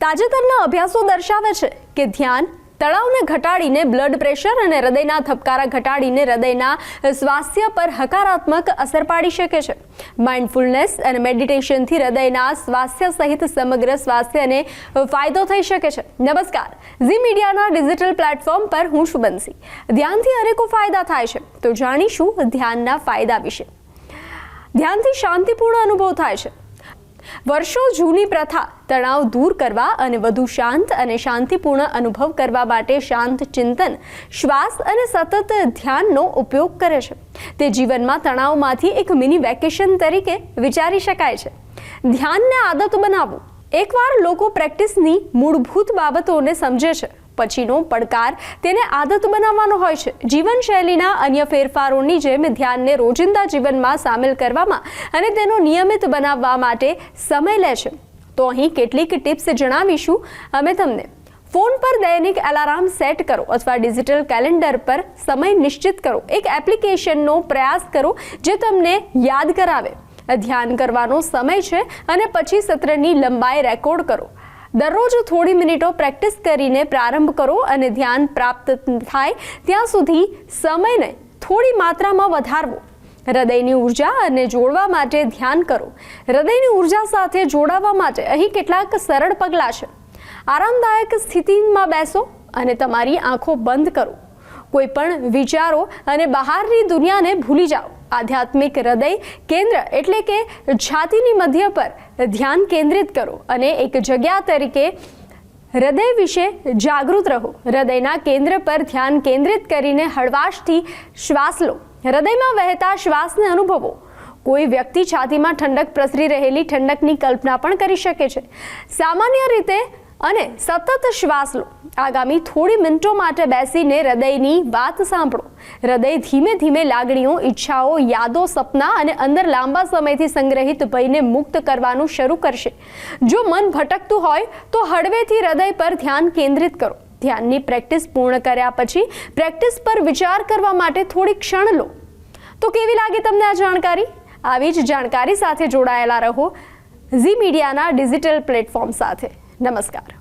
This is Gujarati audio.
તાજેતરના અભ્યાસો દર્શાવે છે કે ધ્યાન તણાવને ઘટાડીને બ્લડ પ્રેશર અને હૃદયના ધબકારા ઘટાડીને હૃદયના સ્વાસ્થ્ય પર હકારાત્મક અસર પાડી શકે છે. માઇન્ડફુલનેસ અને મેડિટેશનથી હૃદયના સ્વાસ્થ્ય સહિત સમગ્ર સ્વાસ્થ્યને ફાયદો થઈ શકે છે. નમસ્કાર. ઝી મીડિયાના ડિજિટલ પ્લેટફોર્મ પર હું શુભંસી ધ્યાનથી અનેકો ફાયદા થાય છે. તો જાણીશું ધ્યાનના ફાયદા વિશે. ધ્યાનથી શાંતિપૂર્ણ અનુભવ થાય છે. વર્ષો જૂની પ્રથા તણાવ દૂર કરવા અને વધુ શાંત અને શાંતિપૂર્ણ અનુભવ કરવા માટે શાંત ચિંતન, શ્વાસ અને સતત ધ્યાનનો ઉપયોગ કરે છે. તે જીવનમાં તણાવમાંથી એક મિની વેકેશન તરીકે વિચારી શકાય છે. ધ્યાનને આદત બનાવવું એકવાર લોકો પ્રેક્ટિસની મૂળભૂત બાબતોને સમજે છે. પછીનો પડકાર તેને આદત બનાવવાનો હોય છે. જીવનશૈલીના અન્ય ફેરફારોની જેમ ધ્યાનને રોજિંદા જીવનમાં સામેલ કરવામાં અને તેનો નિયમિત બનાવવા માટે સમય લે છે. તો અહીં કેટલીક ટિપ્સ જણાવીશું અમે તમને. ફોન પર દૈનિક એલાર્મ સેટ કરો અથવા ડિજિટલ કેલેન્ડર પર સમય નિશ્ચિત કરો. એક એપ્લિકેશનનો પ્રયાસ કરો જે તમને યાદ કરાવે. ધ્યાન કરવાનો સમય છે અને પછી સત્રની લંબાઈ રેકોર્ડ કરો. દરરોજ થોડી મિનિટો પ્રેક્ટિસ કરીને પ્રારંભ કરો અને ધ્યાન પ્રાપ્ત થાય ત્યાં સુધી સમયને થોડી માત્રામાં વધારવો. હૃદયની ઊર્જા અને જોડવા માટે ધ્યાન કરો. હૃદયની ઊર્જા સાથે જોડાવા માટે અહીં કેટલાક સરળ પગલાં છે. આરામદાયક સ્થિતિમાં બેસો અને તમારી આંખો બંધ કરો. કોઈ પણ વિચારો અને બહારની દુનિયાને ભૂલી જાઓ. આધ્યાત્મિક હૃદય કેન્દ્ર એટલે કે છાતીની મધ્ય પર ધ્યાન કેન્દ્રિત કરો અને એક જગ્યા તરીકે હૃદય વિશે જાગૃત રહો. હૃદયના કેન્દ્ર પર ધ્યાન કેન્દ્રિત કરીને હળવાશથી શ્વાસ લો. હૃદયમાં વહેતા શ્વાસને અનુભવો. કોઈ વ્યક્તિ છાતીમાં ઠંડક પ્રસરી રહેલી ઠંડકની કલ્પના પણ કરી શકે છે. સામાન્ય રીતે અને સતત શ્વાસ લો. આગામી થોડી મિનિટો માટે બેસીને હૃદયની વાત સાંભળો. હૃદય ધીમે ધીમે લાગણીઓ, ઈચ્છાઓ, યાદો, સપના અને અંદર લાંબા સમયથી સંગ્રહિત ભયને મુક્ત કરવાનું શરૂ કરશે. જો મન ભટકતું હોય, તો હળવેથી હૃદય પર ધ્યાન કેન્દ્રિત કરો. ધ્યાનની પ્રેક્ટિસ પૂર્ણ કર્યા પછી પ્રેક્ટિસ પર વિચાર કરવા માટે થોડી ક્ષણ લો. તો કેવી લાગે તમને આ જાણકારી? આવી જ જાણકારી સાથે જોડાયેલા રહો ઝી મીડિયાના ડિજિટલ પ્લેટફોર્મ સાથે. નમસ્કાર.